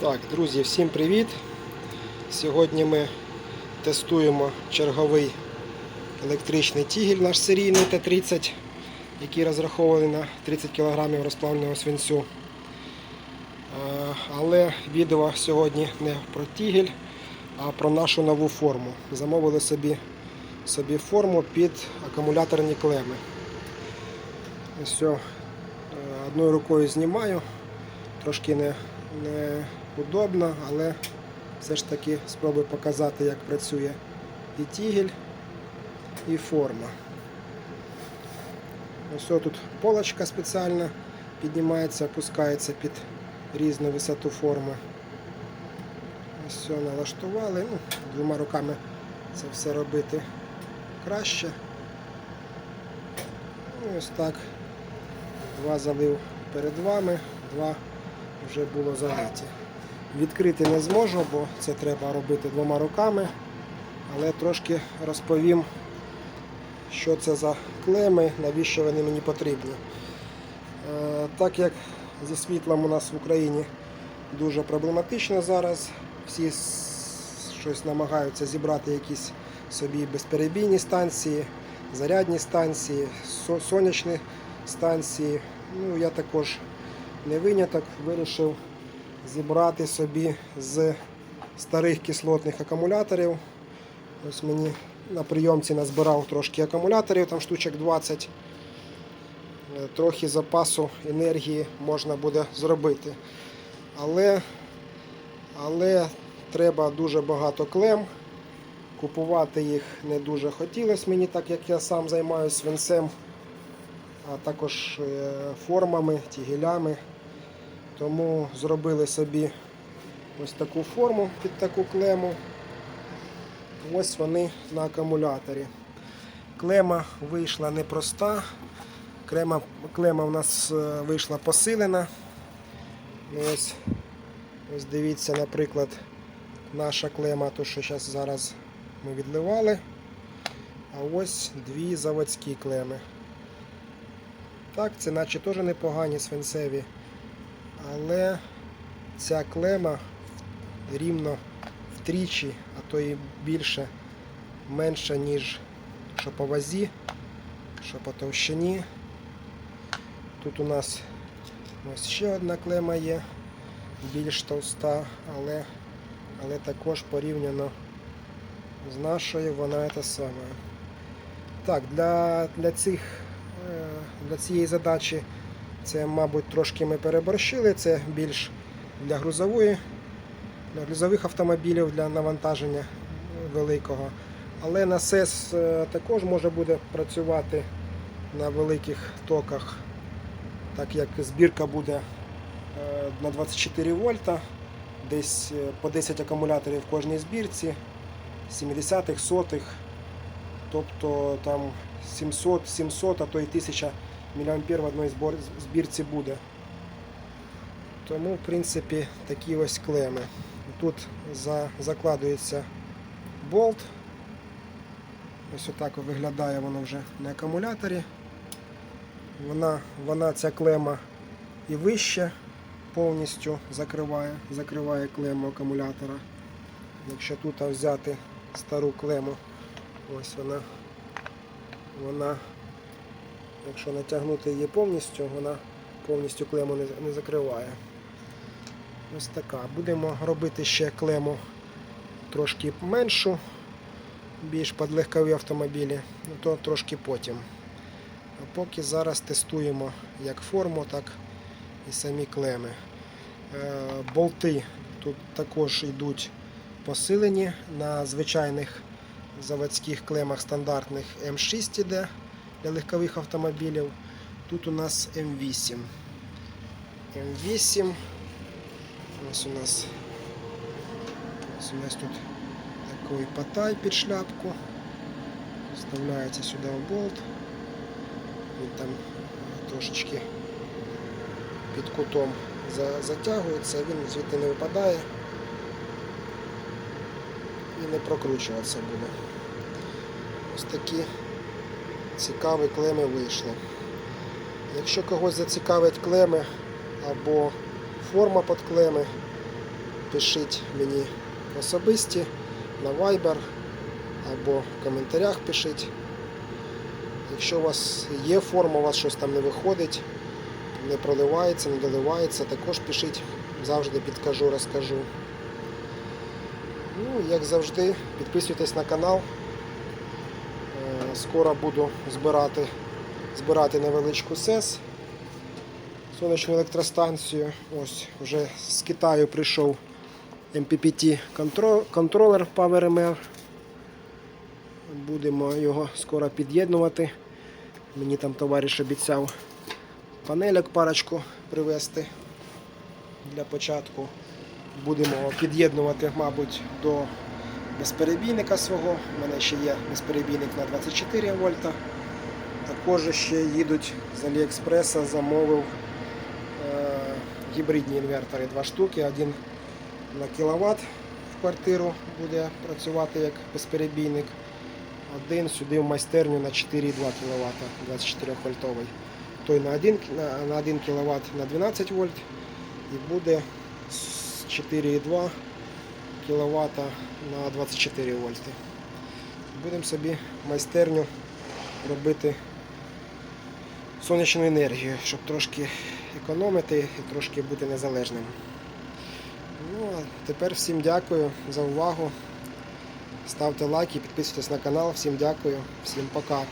Так, друзі, всім привіт! Сьогодні ми тестуємо черговий електричний тігель наш серійний Т-30, який розрахований на 30 кг розплавленого свинцю. Е, Але відео сьогодні не про тігель, а про нашу нову форму. Замовили собі, собі форму під акумуляторні клеми. Все, одною рукою знімаю, трошки не, не удобно, але все ж таки спробую показати, як працює і тігель, і форма. Ось тут полочка спеціальна піднімається, опускається під різну висоту форми. Все налаштували. Ну, двома руками це все робити краще. Ну, ось так. Два залив перед вами, два вже було залиті. Відкрити не зможу, бо це треба робити двома руками, але трошки розповім, що це за клеми, навіщо вони мені потрібні. Е, Так як зі світлом у нас в Україні дуже проблематично зараз, всі щось намагаються зібрати якісь собі безперебійні станції, зарядні станції, сонячні станції. Ну, я також не виняток, вирішив зібрати собі з старих кислотних акумуляторів. Ось мені на прийомці назбирав трошки акумуляторів, там штучок 20. Е, Трохи запасу енергії можна буде зробити. Але, але треба дуже багато клем. Купувати їх не дуже хотілося мені, так як я сам займаюся свинцем, а також е, формами, тігелями. Тому зробили собі ось таку форму під таку клему. Ось вони на акумуляторі. Клема вийшла непроста. Клема, клема у нас е, вийшла посилена. Ось, ось дивіться, наприклад, наша клема, то що зараз, зараз ми відливали. А ось дві заводські клеми. Так, це наче теж непогані свинцеві. Але ця клема рівно втричі, а то і більше, менша, ніж що по вазі, що по товщині. Тут у нас ось ще одна клема є, більш товста, але, але також порівняно з нашою вона те саме. Так, для, для, цих, е, для цієї задачі це, мабуть, трошки ми переборщили. Це більш для грузової, для грузових автомобілів для навантаження великого. Але насес е, також може буде працювати на великих токах, так як збірка буде е, на 24 вольта, десь е, по 10 акумуляторів в кожній збірці, 70-х, сотих, тобто там 700, 700, а то й 1000 мА в одній збірці буде. Тому, в принципі, такі ось клеми. Тут за, закладується болт. Ось отак виглядає воно вже на акумуляторі. Вона, вона ця клема і вище повністю закриває, закриває клему акумулятора. Якщо тут взяти стару клему, ось вона, вона Якщо натягнути її повністю, вона повністю клему не, закриває. Ось така. Будемо робити ще клему трошки меншу, більш під легкові автомобілі, ну то трошки потім. А поки зараз тестуємо як форму, так і самі клеми. Е, Болти тут також йдуть посилені на звичайних заводських клемах стандартних М6 іде для легкових автомобілів. Тут у нас М8. М8. Ось у нас ось у нас тут такий потай під шляпку. Вставляється сюди в болт. Він там трошечки під кутом затягується, він звідти не випадає і не прокручуватися буде. Ось такі цікаві клеми вийшли. Якщо когось зацікавить клеми або форма під клеми, пишіть мені особисті на Viber або в коментарях пишіть. Якщо у вас є форма, у вас щось там не виходить, не проливається, не доливається, також пишіть, завжди підкажу, розкажу. Ну, як завжди, підписуйтесь на канал. Скоро буду збирати, збирати невеличку СЕС, сонячну електростанцію. Ось вже з Китаю прийшов MPPT контро- контролер PowerMR. Будемо його скоро під'єднувати. Мені там товариш обіцяв панельок парочку привезти для початку. Будемо під'єднувати, мабуть, до безперебійника свого. У мене ще є безперебійник на 24 вольта. Також ще їдуть з Аліекспреса, замовив е, гібридні інвертори, два штуки, один на кіловат в квартиру буде працювати як безперебійник. Один сюди в майстерню на 4,2 кВт 24 вольтовий. Той на 1, на, на 1 кВт на 12 вольт і буде з 4,2 кВт на 24 вольти. Будемо собі майстерню робити сонячну енергію, щоб трошки економити і трошки бути незалежним. Ну, а тепер всім дякую за увагу. Ставте лайки, підписуйтесь на канал. Всім дякую, всім пока.